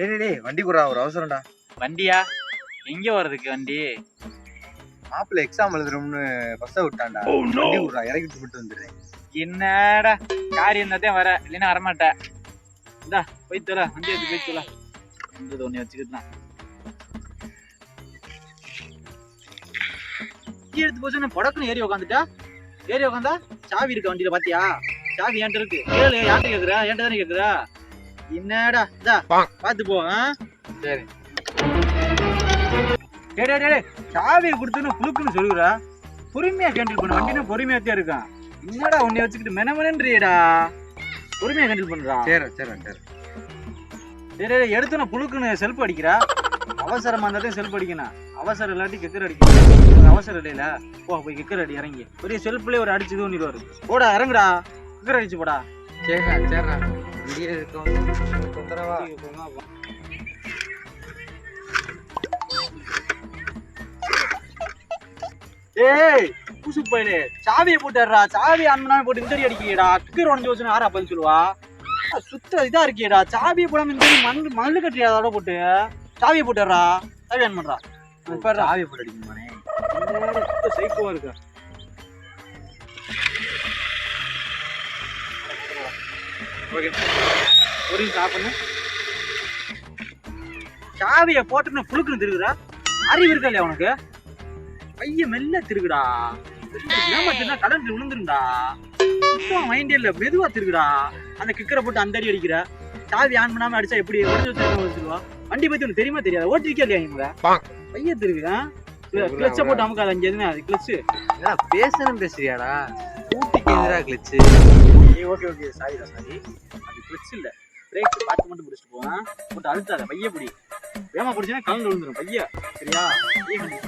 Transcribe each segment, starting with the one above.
டேய் டேய், டேய் வண்டி குடுறா ஒரு அவசரம்டா. வண்டியா? எங்க வர்றதுக்கு வண்டி? மாப்பிள்ள எக்ஸாம் எழுதுறோம்னு பஸ்ஸை விட்டான்டா. வண்டி குடுறா இறக்கிட்டு விட்டு வந்துடுறேன். என்னடா காரியம் தான் வர இல்லைன்னா வரமாட்டேன் இந்தா போய் தொலை வண்டி எடுத்து போய் தொலை. இந்த ஒண்ணு வச்சுக்கிட்டான் எடுத்து போச்சு புடக்குன்னு ஏறி உக்காந்துட்டா? ஏறி உக்காந்தா சாவி இருக்கு வண்டியில பாத்தியா? சாவி என்கிட்ட இருக்கு. கேளு யார்கிட்ட கேக்குற? என்கிட்ட தானே கேக்குற? என்னடா? இதா பாத்து போ? சரி. டேய் டேய் டேய் சாவியை கொடுத்துன்னு புழுக்குன்னு சொல்லுறா. பொறுமையா கேண்டில் பண்ண. வண்டினா பொறுமையா தான் இருக்கான். என்னடா உன்னை வச்சுக்கிட்டு மெனமெனன்றியடா? பொறுமையா கேண்டில் பண்றா. சரி சரி சரி. எடுத்து நான் புழுக்குன்னு செல்ஃப் அடிக்கிறா? அவசரமா இருந்தா தான் செல்ஃப் அடிக்கணும். அவசரம் இல்லாட்டி கிக்கர் அடிக்கணும் அவசரம் இல்லைல போ போய் கிக்கர் அடி இறங்கி. பெரிய செல்ஃப்லயே ஒரு அடிச்சு இது பண்ணிடுவாரு. போடா இறங்குடா. கிக்கர் அடிச்சு போடா. சரிடா சரிடா இங்கேயே இருக்கோம் தொந்தரவா? ஏய் புசு பையலே சாவியை போட்டுறா சாவி அண்ணனா போட்டு அடி அடிக்கியடா கிக்கர் உடஞ்சு வச்சுன்னு யாரா பதில் சொல்லுவா? சுத்த இதா இருக்கியடா. சாவியை போடாம இந்த மாதிரி மண்ணு கட்டியா அதோட போட்டு? சாவியை போட்டுறா சாவி ஆன் பண்றா? சாவி போட்டு அடிக்குமானே சைக்கோவா இருக்கா. ஒரு நிமிஷம் பண்ணு. சாவியை போட்டுன்னு புழுக்குன்னு திருகுறா அறிவு இருக்கா இல்லையா உனக்கு? பையன் மெல்ல திருகுடா. ஏமாத்தினா கலந்து விழுந்துருண்டா மைண்டே இல்ல மெதுவா திருகுடா. அந்த கிக்கரை போட்டு அந்த அடி அடிக்கிற. சாவி ஆன் பண்ணாம அடிச்சா எப்படி? உடஞ்சு வச்சு சொல்லுவா வண்டி பத்தி உனக்கு தெரியுமா தெரியாது. ஓட்டிருக்கே இல்லையா இவங்க பையன் திருகுதா? கிளச்ச போட்டு அமுக்காத அங்க எதுனா அது கிளச்சு. பேசணும் பேசுறியாடா? கிழிச்சு ஓகே ஓகே சாரிடா சாரி அது கிளச் இல்ல. பிரேக் பார்த்து மட்டும் பிடிச்சிட்டு போவேன் போட்டு அழுத்தாத பைய பிடி. வேமா பிடிச்சினா கலந்து விழுந்துரும் பைய. சரியா? பைய கண்டு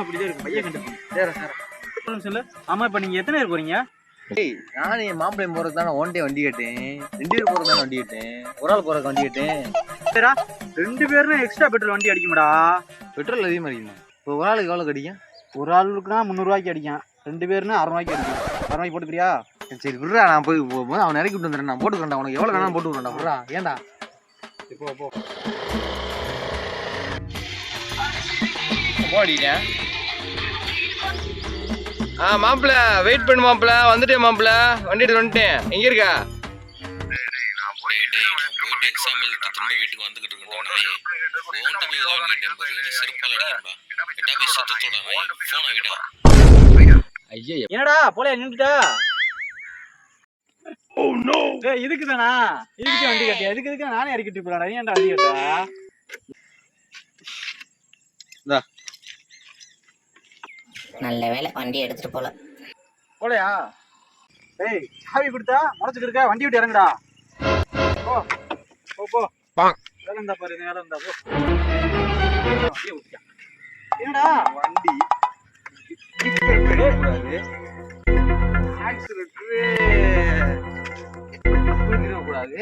அப்படிதான் இருக்கும் பைய கண்டு சரி சரி. சொல்லு ஆமா இப்ப நீங்க எத்தனை பேர் போறீங்க? டேய் நானும் என் மாப்பிள்ளையும் போறது தானே ஒன் டே வண்டி கேட்டேன். ரெண்டு பேர் போறது தானே வண்டி கேட்டேன். ஒரு ஆள் போறதுக்கு வண்டி கேட்டேன். ரெண்டு பேரும் எக்ஸ்ட்ரா பெட்ரோல் வண்டி அடிக்கும்டா. பெட்ரோல் அதிகமாக அடிக்குமா? இப்போ ஒரு ஆளுக்கு எவ்வளோ அடிக்கும்? ஒரு ஆளுக்குனா முந்நூறுவாய்க்கு அடிக்கும். ரெண்டு பேருனா அறுநூறுவாய்க்கு அடிக்கும். அறுநூறுவாய்க்கு போட்டுக்கிறியா? சரி விட்றா நான் போய் போகும்போது அவன் இறக்கி விட்டு வந்துடுறேன். நான் போட்டுக்கிறேன்டா உனக்கு எவ்வளோ வேணாலும் போட்டு விட்றேன்டா விட்றா. ஏன்டா? போ போ. ஓடிட்டேன் ஆ மாப்பிள வெயிட் பண்ணு மாப்பிள வந்துட்டேன் மாப்பிள வண்டி எடுத்து வந்துட்டேன். எங்க இருக்கா? எக்ஸாம் எழுதிட்டு திரும்ப வீட்டுக்கு வந்துகிட்டு இருக்கேன் போய் உதவி கேட்டேன் பாரு. போய் சுத்தத்தோட ஃபோனை விடா. ஐயா என்னடா போல நின்றுட்டா ஓ நோ ஏய் இதுக்கு தானா இதுக்கு வண்டி கட்டியா? இதுக்கு இதுக்கு நானே இறக்கிட்டு போறேன் ஏன்டா வண்டி கட்டா நல்ல வேலை வண்டி எடுத்துட்டு போல. போலையா? ஏய் சாவி கொடுத்தா முளைச்சுக்கு இருக்க. வண்டி விட்டு இறங்குடா. போ. போ போ. பாங். வேலை இருந்தா பாரு வேலை இருந்தா போ. என்னடா? வண்டி. கூடாது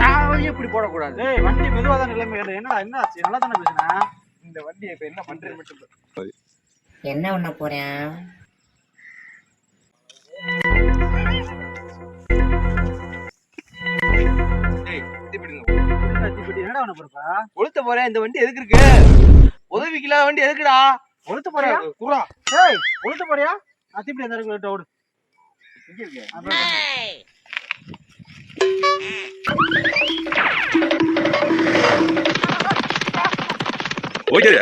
சாவையும் இப்படி போடக்கூடாது. வண்டி மெதுவா தான் நிலைமை. என்னடா என்ன ஆச்சு? நல்லா தானே பேசுனா? இந்த வண்டியை இப்போ என்ன பண்றது மட்டும் என்ன பண்ண போறேன்? என்னடா பண்ண போறப்பா? கொளுத்த போறேன். இந்த வண்டி எதுக்கு இருக்கு? உதவிக்கு இல்லாத வண்டி எதுக்குடா? கொளுத்து போறியா? குறா ஏய் கொளுத்து போறியா? நான் தீப்படி அந்த இடத்துல ஓடு. எங்க இருக்கு? ஓகே.